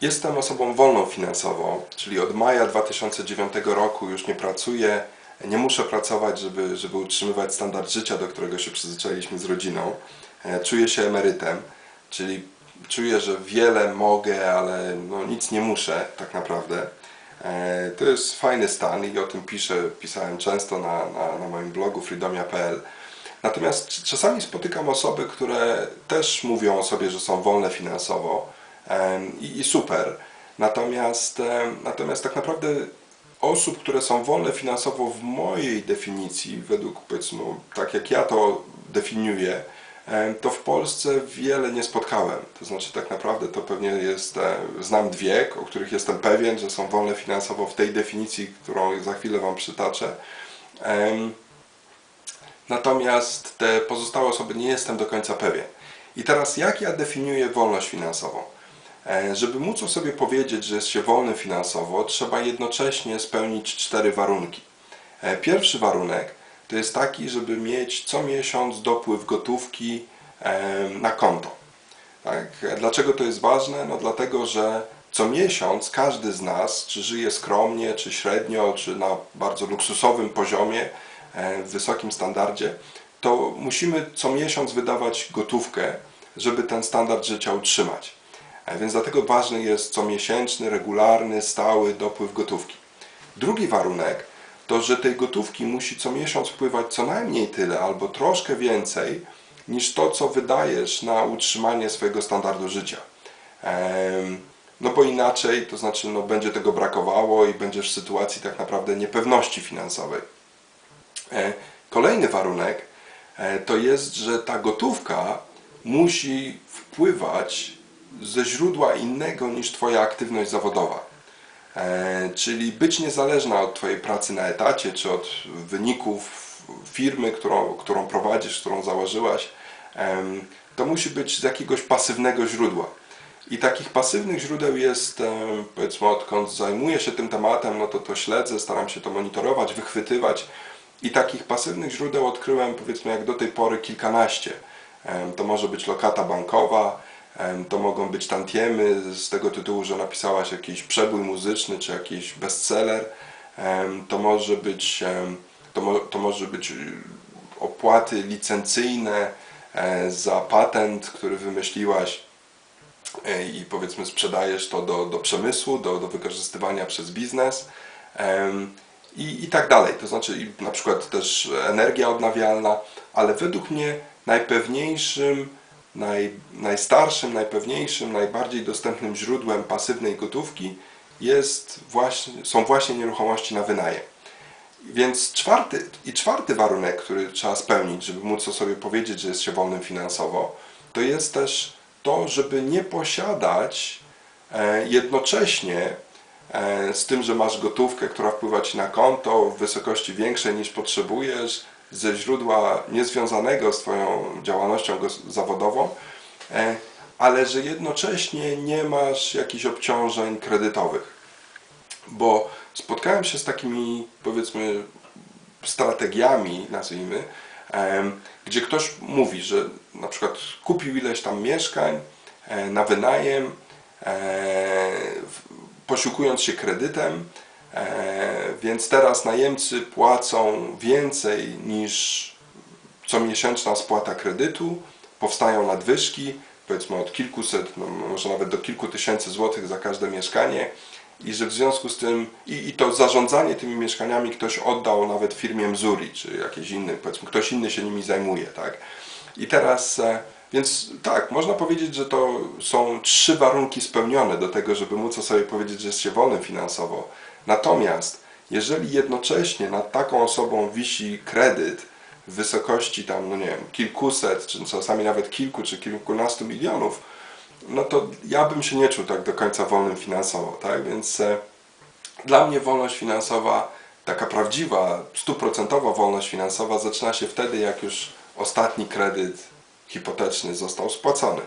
Jestem osobą wolną finansowo, czyli od maja 2009 roku już nie pracuję, nie muszę pracować, żeby, żeby utrzymywać standard życia, do którego się przyzwyczailiśmy z rodziną. E, Czuję się emerytem, czyli czuję, że wiele mogę, ale no nic nie muszę tak naprawdę. E, To jest fajny stan i o tym piszę, pisałem często na, na, na moim blogu freedomia.pl. Natomiast czasami spotykam osoby, które też mówią o sobie, że są wolne finansowo i, i super. Natomiast, natomiast tak naprawdę osób, które są wolne finansowo w mojej definicji, według powiedzmy, tak jak ja to definiuję, to w Polsce wiele nie spotkałem. To znaczy tak naprawdę to pewnie jest, znam dwie, o których jestem pewien, że są wolne finansowo w tej definicji, którą za chwilę Wam przytaczę. Natomiast te pozostałe osoby nie jestem do końca pewien. I teraz jak ja definiuję wolność finansową? E, Żeby móc o sobie powiedzieć, że jest się wolnym finansowo, trzeba jednocześnie spełnić cztery warunki. E, Pierwszy warunek to jest taki, żeby mieć co miesiąc dopływ gotówki e, na konto. Tak? Dlaczego to jest ważne? No dlatego, że co miesiąc każdy z nas, czy żyje skromnie, czy średnio, czy na bardzo luksusowym poziomie, w wysokim standardzie, to musimy co miesiąc wydawać gotówkę, żeby ten standard życia utrzymać. Więc dlatego ważny jest comiesięczny, regularny, stały dopływ gotówki. Drugi warunek to, że tej gotówki musi co miesiąc wpływać co najmniej tyle albo troszkę więcej niż to, co wydajesz na utrzymanie swojego standardu życia. No bo inaczej, to znaczy, no, będzie tego brakowało i będziesz w sytuacji tak naprawdę niepewności finansowej. E, Kolejny warunek e, to jest, że ta gotówka musi wpływać ze źródła innego niż Twoja aktywność zawodowa. E, Czyli być niezależna od Twojej pracy na etacie, czy od wyników firmy, którą, którą prowadzisz, którą założyłaś. To musi być z jakiegoś pasywnego źródła. I takich pasywnych źródeł jest, powiedzmy, odkąd zajmuję się tym tematem, no to to śledzę, staram się to monitorować, wychwytywać. I takich pasywnych źródeł odkryłem, powiedzmy, jak do tej pory kilkanaście. To może być lokata bankowa, to mogą być tantiemy z tego tytułu, że napisałaś jakiś przebój muzyczny czy jakiś bestseller. To może być, to, mo, to może być y, opłaty licencyjne e, za patent, który wymyśliłaś e, i powiedzmy sprzedajesz to do, do przemysłu, do, do wykorzystywania przez biznes i, i tak dalej. To znaczy na przykład też energia odnawialna, ale według mnie najpewniejszym, naj, najstarszym, najpewniejszym, najbardziej dostępnym źródłem pasywnej gotówki jest właśnie, są właśnie nieruchomości na wynajem. Więc czwarty, i czwarty warunek, który trzeba spełnić, żeby móc o sobie powiedzieć, że jest się wolnym finansowo, to jest też to, żeby nie posiadać e, jednocześnie e, z tym, że masz gotówkę, która wpływa ci na konto w wysokości większej niż potrzebujesz, ze źródła niezwiązanego z Twoją działalnością zawodową, e, ale że jednocześnie nie masz jakichś obciążeń kredytowych. Bo spotkałem się z takimi, powiedzmy, strategiami, nazwijmy, em, gdzie ktoś mówi, że na przykład kupił ileś tam mieszkań e, na wynajem, e, posiłkując się kredytem, e, więc teraz najemcy płacą więcej niż comiesięczna spłata kredytu, powstają nadwyżki, powiedzmy od kilkuset, no może nawet do kilku tysięcy złotych za każde mieszkanie i że w związku z tym, i, i to zarządzanie tymi mieszkaniami ktoś oddał nawet firmie Mzuri, czy jakiejś innej, powiedzmy, ktoś inny się nimi zajmuje, tak? I teraz, e, więc tak, można powiedzieć, że to są trzy warunki spełnione do tego, żeby móc sobie powiedzieć, że jest się wolnym finansowo. Natomiast, jeżeli jednocześnie nad taką osobą wisi kredyt w wysokości tam, no nie wiem, kilkuset, czy czasami nawet kilku, czy kilkunastu milionów, no to ja bym się nie czuł tak do końca wolnym finansowo, tak? Więc e, dla mnie wolność finansowa, taka prawdziwa, stuprocentowa wolność finansowa zaczyna się wtedy, jak już ostatni kredyt hipoteczny został spłacony.